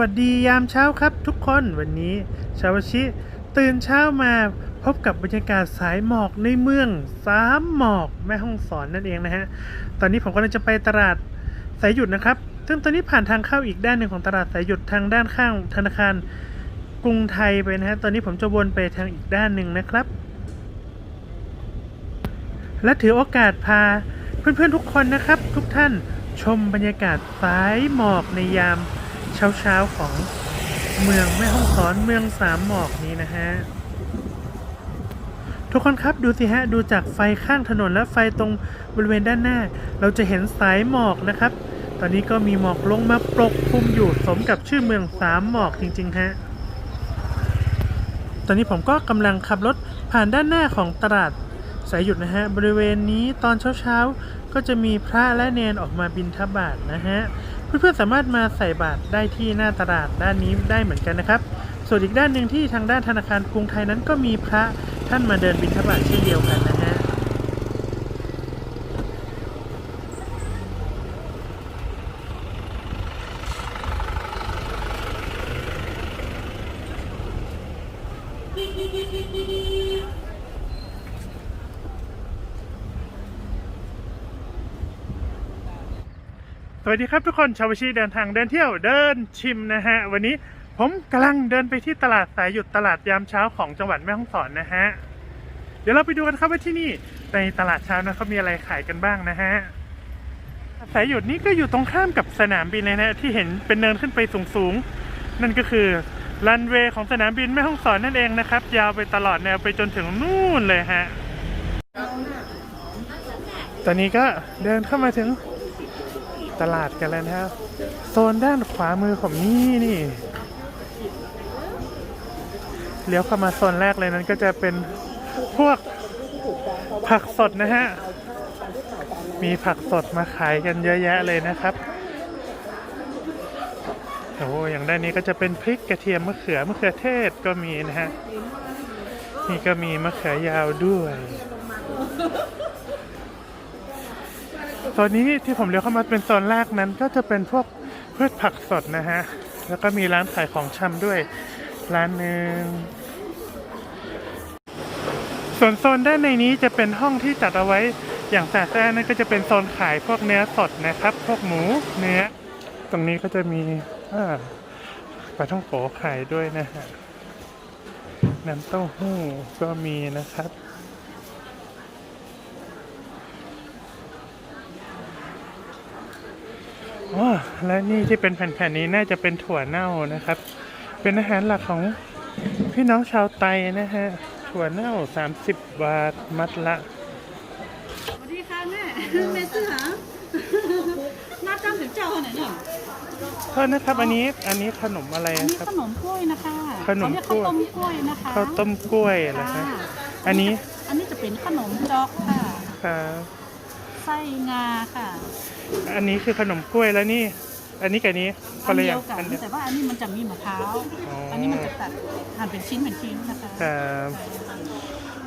วัสดียามเช้าครับทุกคนวันนี้ชาวชิ ตื่นเช้ามาพบกับบรรยากาศสายหมอกในเมืองสามหมอกแม่ห้องสอนนั่นเองนะฮะ ตอนนี้ผมกำลังจะไปตลาดสายหยุดนะครับ ซึ่งตอนนี้ผ่านทางเข้าอีกด้านหนึ่งของตลาดสายหยุดทางด้านข้างธนาคารกรุงไทยไปนะฮะ ตอนนี้ผมจะวนไปทางอีกด้านหนึ่งนะครับ และถือโอกาสพาเพื่อนๆทุกคนนะครับ ทุกท่านชมบรรยากาศสายหมอกในยาม เช้าๆของเมืองแม่ฮ่องสอนเมืองสามหมอกนี้นะฮะทุกคนครับดูสิฮะดูจากไฟข้างถนนและไฟตรงบริเวณด้านหน้า เราจะเห็นสายหมอกนะครับ ตอนนี้ก็มีหมอกลงมาปกคลุมอยู่สมกับชื่อเมืองสามหมอกจริงๆฮะตอนนี้ผมก็กำลังขับรถผ่านด้านหน้าของตลาดสายหยุดนะฮะบริเวณนี้ตอนเช้าๆก็จะมีพระและเนนออกมาบิณฑบาตนะฮะ เพื่อนๆสามารถมาใส่บาตรได้ที่หน้าตลาดด้านนี้ได้เหมือนกันนะครับ ส่วนอีกด้านหนึ่งที่ทางด้านธนาคารกรุงไทยนั้นก็มีพระท่านมาเดินบิณฑบาตเช่นเดียวกันนะฮะ ส วัสดีครับทุกคนชาววิชีเดินทางเดินเที่ยวเดินชิมนะฮะ วันนี้ผมกำลังเดินไปที่ตลาดสายหยุดตลาดยามเช้าของจังหวัดแม่ฮ่องสอนนะฮะ เดี๋ยวเราไปดูกันครับว่าที่นี่ในตลาดเช้านะเขามีอะไรขายกันบ้างนะฮะสายหยุดนี้ก็อยู่ตรงข้ามกับสนามบินเลยนะที่เห็นเป็นเนินขึ้นไปสูงๆนั่นก็คือรันเวย์ของสนามบินแม่ฮ่องสอนนั่นเองนะครับ ยาวไปตลอดแนวไปจนถึงนู่นเลยฮะตอนนี้ก็เดินเข้ามาถึง ตลาดกันแล้วนะครับ โซนด้านขวามือของนี่นี่เลี้ยวเข้ามาโซนแรกเลยนั้นก็จะเป็นพวกผักสดนะฮะ มีผักสดมาขายกันเยอะแยะเลยนะครับโอ้อย่างด้านนี้ก็จะเป็นพริกกระเทียมมะเขือมะเขือเทศก็มีนะฮะ นี่ก็มีมะเขือยาวด้วย โซนนี้ที่ผมเลี้ยวเข้ามาเป็นโซนแรกนั้น ก็จะเป็นพวกพืชผักสดนะฮะ แล้วก็มีร้านขายของชำด้วย ร้านหนึ่งส่วนโซนด้านในนี้จะเป็นห้องที่จัดเอาไว้อย่างแสแซ่นั่นก็จะเป็นโซนขายพวกเนื้อสดนะครับ พวกหมูเนื้อ ตรงนี้ก็จะมีปลาท่องโกขายด้วยนะฮะน้ำเต้าหู้ก็มีนะครับ อ๋อ และนี่ที่เป็นแผ่นๆนี้น่าจะเป็นถั่วเน่านะครับ เป็นอาหารหลักของพี่น้องชาวไตนะฮะ ถั่วเน่า 30 บาทมัดละสวัสดีค่ะแม่แม่ซื้อหาหน้าจ้ำถึงเจ้าไหนเนี่ยโทษนะครับอันนี้อันนี้ขนมอะไรอันนี้ครับ ขนมกล้วยนะคะขนมเขาเรียกข้าวกล้วยต้มกล้วยนะคะข้าวต้มกล้วยเหรอฮะค่ะอันนี้อันนี้จะเป็นขนมจอกค่ะครับไส้งาค่ะ อันนี้คือขนมกล้วยแล้วนี่ อันนี้กับนี้คอันนละอเดีย่ายวงกันอันเดียวแต่ว่าอันนี้มันจะมีมะพร้าวอ๋ออัอันนี้มันจะตัดหั่นเป็นชิ้นเป็นชิ้นนะคะครับ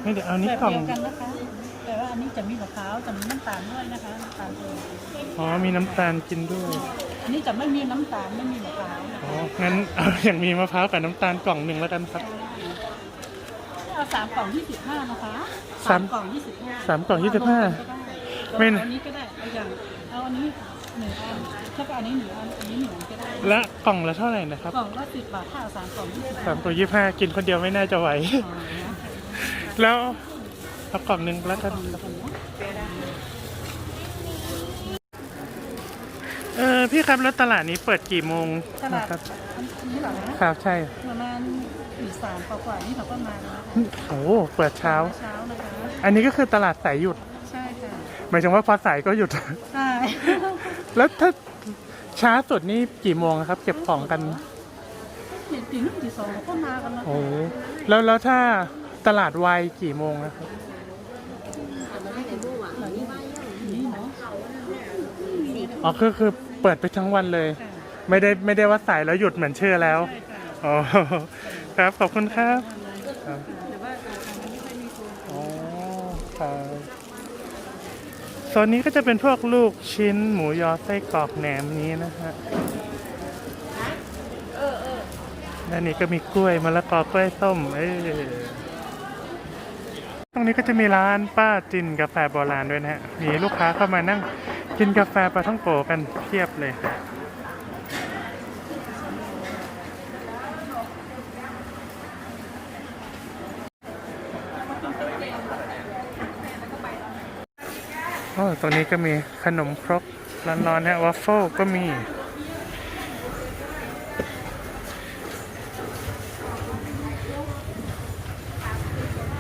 นี่เดี๋ยวเอานี้แบบกล่องเดียวกันนะคะ แต่ว่าอันนี้จะมีมะพร้าวจะมีน้ำตาลด้วยนะคะน้ำตาลเองอ๋อ มีน้ำตาลกินด้วย อันนี้จะไม่มีน้ำตาลไม่มีมะพร้าวนะอ๋อคะงั้นเอาอย่างมีมะพร้าวกับน้ำตาลกล่องหนึ่งแล้วกันครับเอาสามกล่องยี่สิบห้านะคะสามกล่องยี่สิบห้าสามกล่อง25ไม่ไม่อันนี้ก็ได้เอาอย่าง เอาอันนี้หนึ่งอันแล้วก็อันนี้หนึ่งอันอันนี้หนึ่งอันก็ได้และกล่องละเท่าไหร่นะครับกล่องละสิบบาทถ้าเอาสามกล่องยี่สิบสามตัวยี่ห้ากินคนเดียวไม่น่าจะไหวแล้วเอากล่องหนึ่งแล้วกันครับเออพี่ครับแล้วตลาดนี้เปิดกี่โมงตลาดนะครับอันนี้เหรอนะครับใช่ประมาณตีสามกว่าๆนี่เขาก็มาแล้วนะคะโอ้เปิดเช้า เช้านะคะอันนี้ก็คือตลาดสายหยุดใช่ค่ะห มายถึงว่าพอสายก็หยุด ใช่แล้วถ้าช้าสุดนี่กี่โมงครับ เก็บของกันตีตีหนึ่งตีสองเขาก็มากันแล้วโอ้แล้วแล้วถ้าตลาดวายกี่โมงนะครับนี่เนาะอ๋อคือคือเปิดไปทั้งวันเลยค่ะไม่ได้ไม่ได้ว่าสายแล้วหยุดเหมือนชื่อแล้วใช่ค่ะอ๋อครับขอบคุณครับครับแต่ว่าราคามันไม่ค่อยมีคน อ๋อครับโซนนี้ก็จะเป็นพวกลูกชิ้นหมูยอไส้กรอกแหนมนี้นะฮะและนี่ก็มีกล้วยมะละกอกล้วยส้ม เออตรงนี้ก็จะมีร้านป้าจินกาแฟโบราณด้วยนะฮะ มีลูกค้าเข้ามานั่งกินกาแฟปลาท่องโกกันเทียบเลย โอ้ตรงนี้ก็มีขนมครกร้อนๆนะวัฟเฟิลก็มี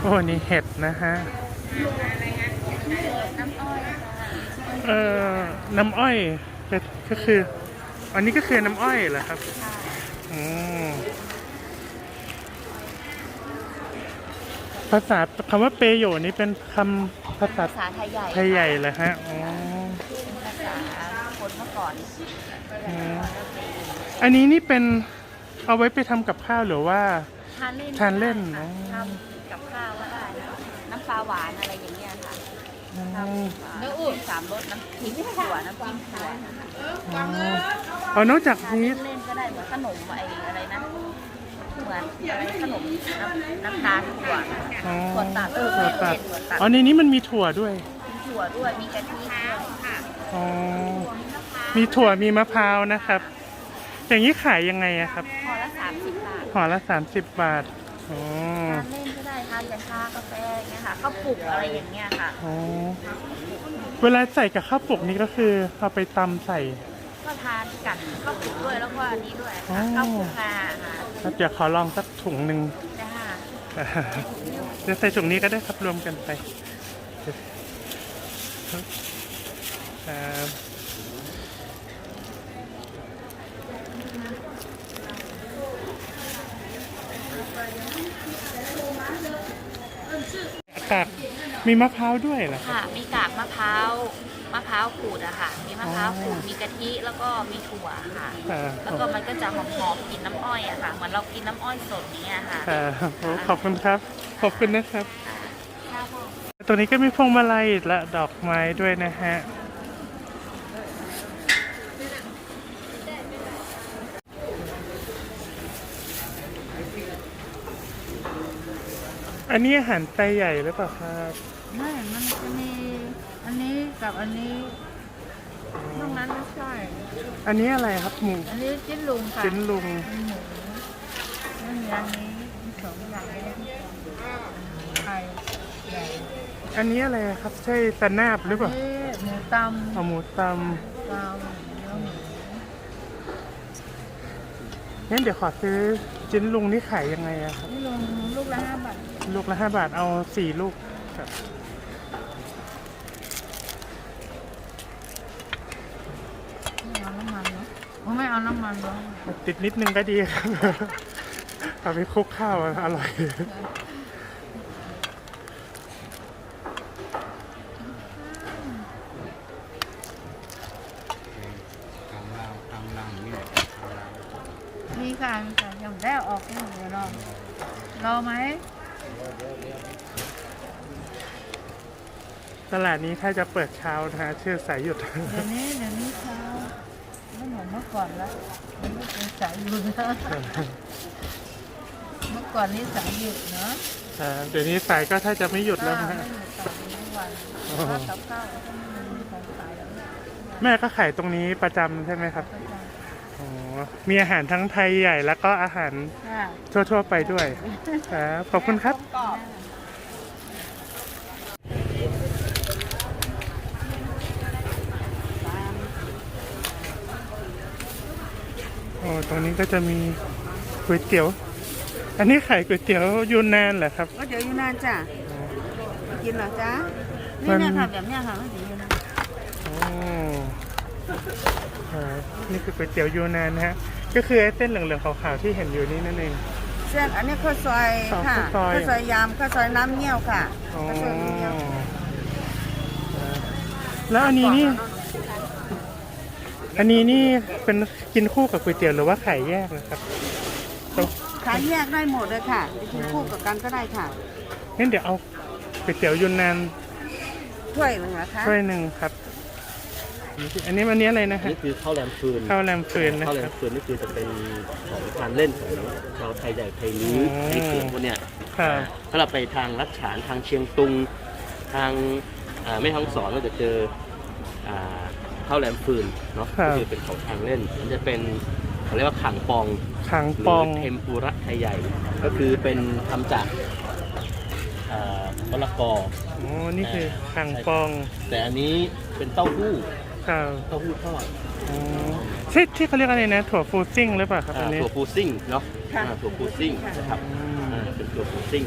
โอ้ นี่เห็ดนะฮะ เอ่อ น้ำอ้อยก็ก็คือ อันนี้ก็คือน้ำอ้อยเหรอครับอืม ภาษาคำว่าเปโยนี่เป็นคำภาษาภาษาไทยใหญ่ไทยใหญ่เหรอฮะอ๋อภาษาคนเมื่อก่อนอืมอันนี้นี่เป็นเอาไว้ไปทำกับข้าวหรือว่า ทานเล่นทานเล่นก็ได้อ๋อค่ะทำกับข้าวก็ได้นะคะน้ำปลาหวานอะไรอย่างเงี้ยค่ะอืทมำน้ำอุ่นสามรสน้ำพริกถั่วน้ำจิ้มถั่วอ๋ออ๋อนอกจากทานนี้เล่นๆก็ได้เหมือนขนมไอ้อะไรนะ เหมือนอะไรขนมน้ำน้ำตาลถั่วอ๋อถั่วตัดเออถั่วตัดถั่วตัดอ๋อในนี้มันมีถั่วด้วย มีถั่วด้วยมีกะทิด้วยค่ะอ๋อ มีถั่วมีมะพร้าวนะครับ อย่างนี้ขายยังไงอะครับห่อละสามสิบบาทห่อละสามสิบบาทอ๋อทานเล่นก็ได้ทานกับชากาแฟอย่างเงี้ยค่ะข้าวปลุกอะไรอย่างเงี้ยค่ะอ๋อเวลาใส่กับข้าวปลุกนี่ก็คือเอาไปตำใส่ ก็ทานกันข้าวปลุกด้วยแล้วก็อันนี้ด้วยอ๋อค่ะข้าวปลุกค่ะค่ะครับเดี๋ยวขอลองสักถุงหนึ่งจ้าเดี๋ยวใส่ถุงนี้ก็ได้ครับรวมกันไปครับกากมีมะพร้าวด้วยเหรอครับค่ะ มีกากมะพร้าว มะพร้าวขูดอะค่ะ มีมะพร้าวขูดอ๋อมีกะทิแล้วก็มีถั่วค่ะ อ่าแล้วก็มันก็จะหอมๆกลินน้ำอ้อยอะค่ะ เหมือนเรากินน้ำอ้อยสดอย่างเนี้ยค่ะอ่าโอ้ขอบคุณครับ ขอบคุณนะครับค่ะพ่อตัวนี้ก็มีพวงมาลัยและดอกไม้ด้วยนะฮะ อันนี้อาหารไตใหญ่หรือเปล่าครับ ไม่ มันจะมี อันนี้กับอันนี้นอกนั้นไม่ใช่ อันนี้อะไรครับหมูอันนี้จิ้นลุงค่ะจิ้นลุงเป็นหมูไม่มีอันนี้มีสองอย่างไข่ใหญ่อันนี้อะไรครับ ใช่ตะนาบหรือเปล่านี่หมูตำเอาหมูตตำเนื้อหมูำงั้นเดี๋ยวขอซื้อจิ้นลุงนี่ขายยังไงอะครับ นี่ลุงลูกละห้าบาท ลูกละห้าบาทเอาสี่ลูกครับ ไม่เอาน้ำมันเนาะอ๋อ ไม่เอาน้ำมันเนาะติดนิดนึงก็ดีครับเอาไปคลุกข้าวอร่อย ทางลาวทางลังนี่แหละทางลาวมีค่ะมีค่ะยังได้ออกให้หนูรอรอไหมตลาดนี้ถ้าจะเปิดเช้านะฮะชื่อสายหยุด เดี๋ยวนี้เดี๋ยวนี้เช้า ไม่เหมือนเมื่อก่อนละมันไม่เป็นสายหยุดนะเมื่อก่อนนี้สายหยุดเนาะอ่าเดี๋ยวนี้สายก็ถ้าจะไม่หยุดแล้วไม่นะหฮะยุดต่อทุกวันอ๋อถ้ากับข้าวก็ต้องมีของขายแล้วเนี่ยแม่ก็ขายตรงนี้ประจำใช่ไหมครับก็จะอ๋อมีอาหารทั้งไทยใหญ่แล้วก็อาหารค่ะทั่วๆไปด้วยครับขอบคุณครับ กรอบ อ้ตรงนี้ก็จะมีก๋วยเตี๋ยว อันนี้ขายก๋วยเตี๋ยวยูนนานเหรอครับ ก็เดี๋ยวอยู่นานจ้ะกินเหรอจ๊ะมันี่นเนี่ยค่ะแบบเนี้ยค่ะไม่ถึงอยู่นานโอ้ครับนี่คือก๋วยเตี๋ยวยูนนานนะฮะ ก็คือไอ้เส้นเหลืองๆขาวๆที่เห็นอยู่นี่นั่นเอง เส้นอันนี้ข้าวซอยอ๋อค่ะข้าวซอย ข้าวซอยยำข้าวซอยน้ำเงี้ยวค่ะอ๋อข้าวซอยน้ำเงี้ยวครับแล้วอันนี้นี่อั นนี้นี่เป็นกินคู่กับก๋วยเตี๋ยวหรือว่าขายแยกนะครับตรงขายแยกได้หมดเลยค่ะจะกินคู่กับกันก็ได้ค่ะงั้นเดี๋ยวเอาก๋วยเตี๋ยวยูนนานถ้วยหนึ่งนะคะถ้วยหนึ่งครับ อันนี้อันนี้อะไรนะอันฮะนี้คือข้าวแรมฟืนข้าวแรมฟืนนะข้าวแรครัมบฟืนนี่คือจะเป็นของทานเล่นของชาวไทยใหญ่ไทยลื้ออ๋อไทยเขียงพวกเนี้ยครับอ่าถ้าเราไปทางรัชฉานทางเชียงตุงทางอ่าแม่ท้องสอนก็จะเจอ อ่าข้าวแรมฟืนเนาะครับก็คือเป็นของทางเล่นมันจะเป็นเขาเรียกว่าขังปองขังหรืปองเทมปุระไทยใหญ่ ก็คือเป็นทำจากอ่ามะละกออ๋อนี่คือขังปอง แต่อันนี้เป็นเต้าหู้ครับเต้าหู้ทอดอ๋อใช่ที่เขาเรียกอะไรนะถั่วฟูซิ่งหรือเปล่าครับอ่าอันนี้ถั่วปูซิ่งเนาะค่ะอ่าถั่วปูซิ่งนะครับอืมอ่าเป็นถั่วปูซิ่ง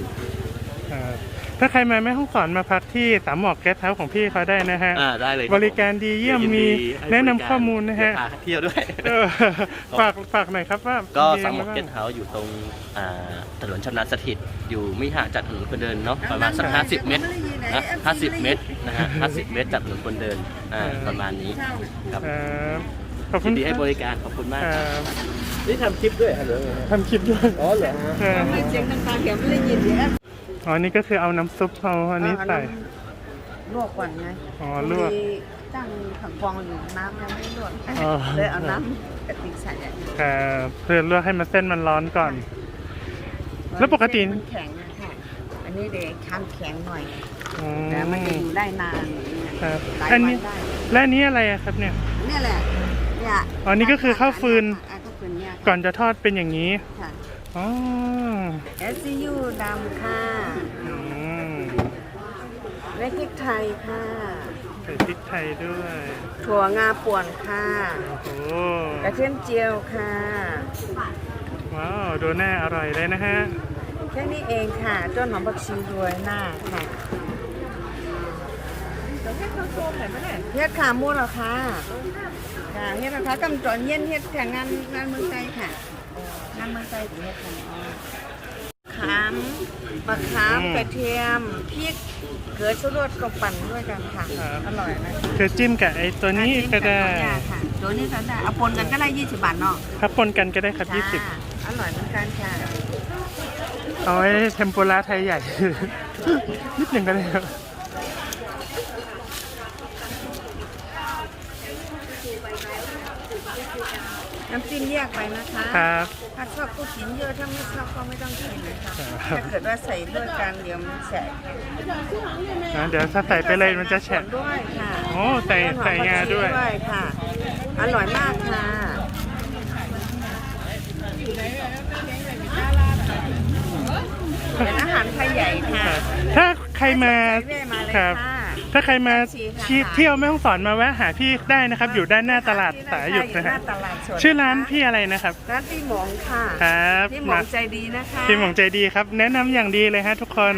ครับ ถ้าใครมาแม่ห้องสอนมาพักที่สามหมอกแก๊สเท้าของพี่เขาได้นะฮะ อ่าได้เลยคบริการดีเยี่ยมยินมีให้แนะนำบริกาข้อมูลนะฮะเดี๋ยวพาเที่ยวด้วย เออฝากฝากหน่อยครับว่าก็มีสามหมอะอกไรเก็ตบ้างเฮาส์อยู่ตรงอ่าถนนชำนาญสถิต อยู่ไม่ห่างจากถนนคนเดินเนาะประมาณสัก50เมตรนะ50เมตรนะฮะ50เมตรจากถนนคนเดินอ่าประมาณนี้ครับครับขอบคุยิณนดีให้บริการขอบคุณมากคครัรับบนี่ทำคลิปด้วยเหรอทำคลิปด้วย อ๋อเหรอฮะ เออไม่เสียงดังๆเดี๋ยวไม่ได้ยินเดี๋ยวอ๋ อนี่ก็คือเอาน้ำซุปเอาอันนี้ใส่ ลวกก่อนไงอ๋อลวก มีตั้งถังฟองอยู่น้ำยังไม่ลวกอ๋อ เลยเอาน้ำกะทิใส่อะครับเพื่อลวกให้มันเส้นมันร้อนก่อน แล้วปกติ มันแข็งนะค่ะอันนี้เด็กทำแข็งหน่อย อืม แต่มันจะอยู่ได้นานครับ หลายอันวันี้นได้และอันนี้อะไรอะครับเนี่ย เนี่ยแหละเนี่ยอ๋อนี่ก็คือข้าวฟืน อะข้าวฟืนเนี่ยค่ะก่อนจะทอดเป็นอย่างนี้ ค่ะ อ๋อ SCU ดำค่ะอืมเม็ดพริกไทยค่ะ ใส่พริกไทยด้วย ถั่วงาป่วนค่ะ โอ้โห กระเทียมเจียวค่ะ ว้าว ดูน่าอร่อยเลยนะฮะ แค่นี้เองค่ะต้นหอมผักชีรวยหน้าค่ะเฮ็ดขามูเหรอคะค่ะเฮ็ดนะคะกำจอนเย็นเฮ็ดค่ะงานงานเมืองไทยค่ะงา นเมืองไทยถึงเฮ็ดค่ะอ๋อขามมะขามอืมกระเทียมพริกเกลือชูรสก็ปั่นด้วยกันค่ะครับ อร่อยนะคือจิ้มกับไอ้ตัวนี้ก็ได้อันนี้แบบค่ะตัวนี้ก็ได้เอาปนกันก็ได้20บาทเนาะถ้าปนกันก็ได้ครับจ้าอร่อยเหมือนกันค่ะ20เอาไว้เทมปุระไทยใหญ่ นิดหนึ่งก็ได้ครับ น้ำจิ้มแยกไปนะคะครับ ถ้าชอบก็กินเยอะถ้าไม่ชอบก็ไม่ต้องกินนะคะครับถ้าเกิดว่าใส่ด้วยกันเดี๋ยวมันแฉะนะเดี๋ยวถ้าใส่ไปเลยมันจะแฉะ ด้วยค่ะโอ้ใส่ใส่งาด้วย ด้วยค่ะ อร่อยมากค่ะเป็นอาหารไทยใหญ่ค่ะครับถ้าใครมา ใส่แม่มาเลยครับ ค่ะ ถ้าใครมาชีค่ะที่เที่ยวแม่ฮ่องสอนมาแวะหาพี่ได้นะครับ อยู่ด้านหน้าตลาดสายหยุดนะหฮะน้าตลาดสดชื่อร้านพี่อะไรนะครับ ร้านพี่หมองค่ะครับพี่หมองใจดีนะคะพี่หมองใจดีครับ แนะนำอย่างดีเลยฮะทุกคน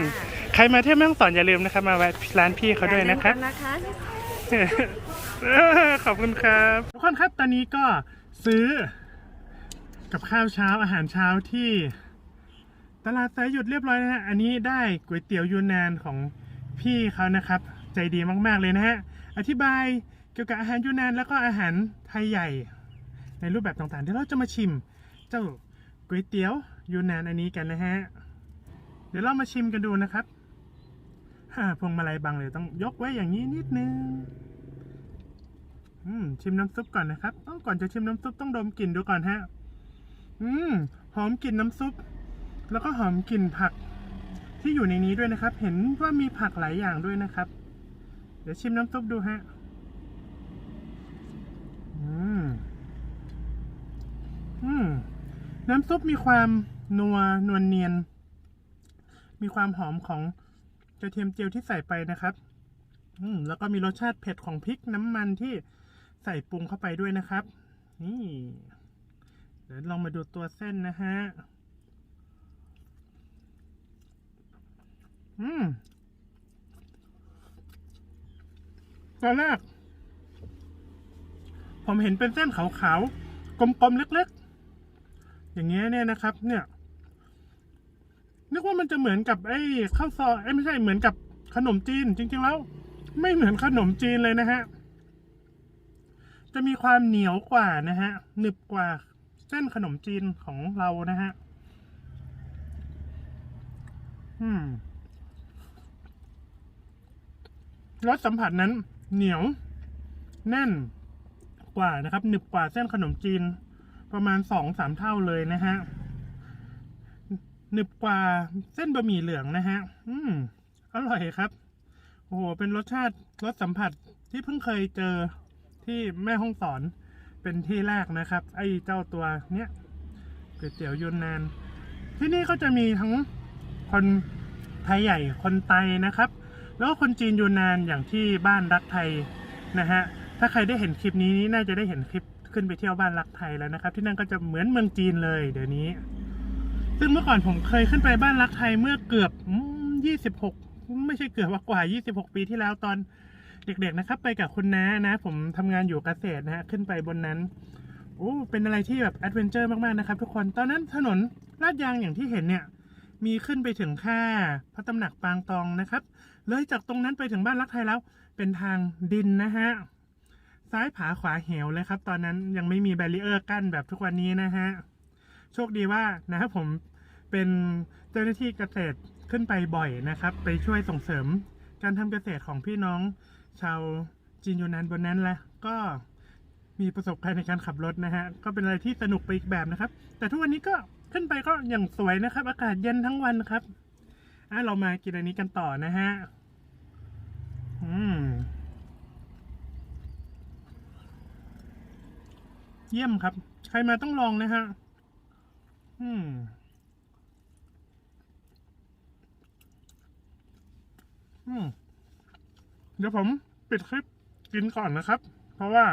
ใครมาเที่ยวแม่ฮ่องสอนอย่าลืมนะครับมาแวะร้านพี่เขาด้วยนะครับอย่าลืมกันะคะขอบคุณครับทุกคนครับตอนนี้ก็ซื้อ กับข้าวเช้าอาหารเช้าที่ตลาดสายหยุดเรียบร้อยนะฮะ อันนี้ได้ก๋วยเตี๋ยวยูนนานของพี่เขานะครับ ใจดีมากๆเลยนะฮะ อธิบายเกี่ยวกับอาหารยูนานแล้วก็อาหารไทยใหญ่ ในรูปแบบต่างๆ เดี๋ยวเราจะมาชิมเจ้าก๋วยเตี๋ยวยูนานอันนี้กันนะฮะ เดี๋ยวเรามาชิมกันดูนะครับฮ่าพวงมาลัยบังเลยต้องยกไว้อย่างนี้นิดนึงอืมชิมน้ำซุปก่อนนะครับ ต้องก่อนจะชิมน้ำซุปต้องดมกลิ่นดูก่อนฮะ อืม หอมกลิ่นน้ำซุป แล้วก็หอมกลิ่นผักที่อยู่ในนี้ด้วยนะครับ เห็นว่ามีผักหลายอย่างด้วยนะครับ เดี๋ยวชิมน้ำซุปดูฮะ อืม อืม น้ำซุปมีความนัวนวลเนียน มีความหอมของกระเทียมเจียวที่ใส่ไปนะครับ อืม แล้วก็มีรสชาติเผ็ดของพริกน้ำมันที่ใส่ปรุงเข้าไปด้วยนะครับ นี่ เดี๋ยวลองมาดูตัวเส้นนะฮะ อืม ตอนแรก ผมเห็นเป็นเส้นขาวๆ กลมๆ เล็กๆ อย่างเงี้ยเนี่ยนะครับ เนี่ยนึกว่ามันจะเหมือนกับไอ้ข้าวซอยเอ้ไม่ใช่เหมือนกับขนมจีน จริงๆแล้ว ไม่เหมือนขนมจีนเลยนะฮะ จะมีความเหนียวกว่านะฮะหนึบกว่าเส้นขนมจีนของเรานะฮะอืมรสสัมผัสนั้น เหนียว แน่นกว่านะครับ หนึบกว่าเส้นขนมจีน ประมาณสองสามเท่าเลยนะฮะหนึบกว่าเส้นบะหมี่เหลืองนะฮะ อืม อร่อยครับ โอ้โห เป็นรสชาติรสสัมผัสที่เพิ่งเคยเจอที่แม่ห้องสอนเป็นที่แรกนะครับ ไอ้เจ้าตัวเนี้ยก๋วยเตี๋ยวยนนาน ที่นี่ก็จะมีทั้งคนไทยใหญ่คนไตนะครับ แล้วก็คนจีนยูนนานอย่างที่บ้านรักไทยนะฮะถ้าใครได้เห็นคลิปนี้นี่น่าจะได้เห็นคลิปขึ้นไปเที่ยวบ้านรักไทยแล้วนะครับ ที่นั่นก็จะเหมือนเมืองจีนเลยเดี๋ยวนี้ ซึ่งเมื่อก่อนผมเคยขึ้นไปบ้านรักไทยเมื่อเกือบยี่สิบหกไม่ใช่เกือบว่ากว่ายี่สิบหกปีที่แล้วตอนเด็กๆนะครับ ไปกับคุณน้านะ ผมทำงานอยู่เกษตรนะฮะขึ้นไปบนนั้นโอ้เป็นอะไรที่แบบแอดเวนเจอร์มากๆนะครับทุกคนตอนนั้นถนนลาดยางอย่างที่เห็นเนี่ย มีขึ้นไปถึงค่าพระตำหนักปางตองนะครับ เลยจากตรงนั้นไปถึงบ้านรักไทยแล้ว เป็นทางดินนะฮะ ซ้ายผาขวาเหวเลยครับ ตอนนั้นยังไม่มีแบรีเออร์กั้นแบบทุกวันนี้นะฮะ โชคดีว่านะครับผมเป็นเจ้าหน้าที่เกษตรขึ้นไปบ่อยนะครับ ไปช่วยส่งเสริมการทำเกษตรของพี่น้องชาวจีนยูนานบนนั้นแหละก็มีประสบการณ์ในการขับรถนะฮะ ก็เป็นอะไรที่สนุกไปอีกแบบนะครับ แต่ทุกวันนี้ก็ ขึ้นไปก็อย่างสวยนะครับ อากาศเย็นทั้งวันครับอะเรามากินอันนี้กันต่อนะฮะ อืม เยี่ยมครับ ใครมาต้องลองนะฮะ อืมอืมเดี๋ยวผมปิดคลิปกินก่อนนะครับ เพราะว่า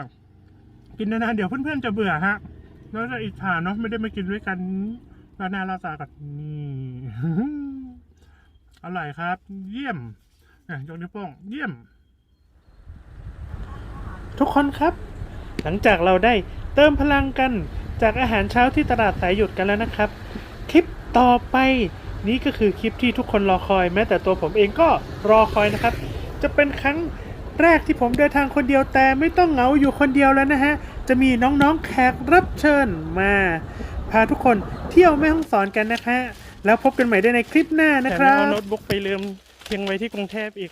กินนานๆเดี๋ยวเพื่อนๆจะเบื่อฮะแล้วจะอิจฉาเนาะไม่ได้มากินด้วยกัน ลาหนาลาตากับนี่อร่อยครับ เยี่ยมอะยกนิ้วโป้งเยี่ยม ทุกคนครับ หลังจากเราได้เติมพลังกันจากอาหารเช้าที่ตลาดสายหยุดกันแล้วนะครับ คลิปต่อไปนี้ก็คือคลิปที่ทุกคนรอคอยแม้แต่ตัวผมเองก็รอคอยนะครับ จะเป็นครั้งแรกที่ผมเดินทางคนเดียวแต่ไม่ต้องเหงาอยู่คนเดียวแล้วนะฮะ จะมีน้องๆแขกรับเชิญมา พาทุกคนเที่ยวแม่ห้องสอนกันนะคะ แล้วพบกันใหม่ได้ในคลิปหน้านะครับเอาโน้ตบุ๊กไปลืมเพียงไว้ที่กรุงเทพอีก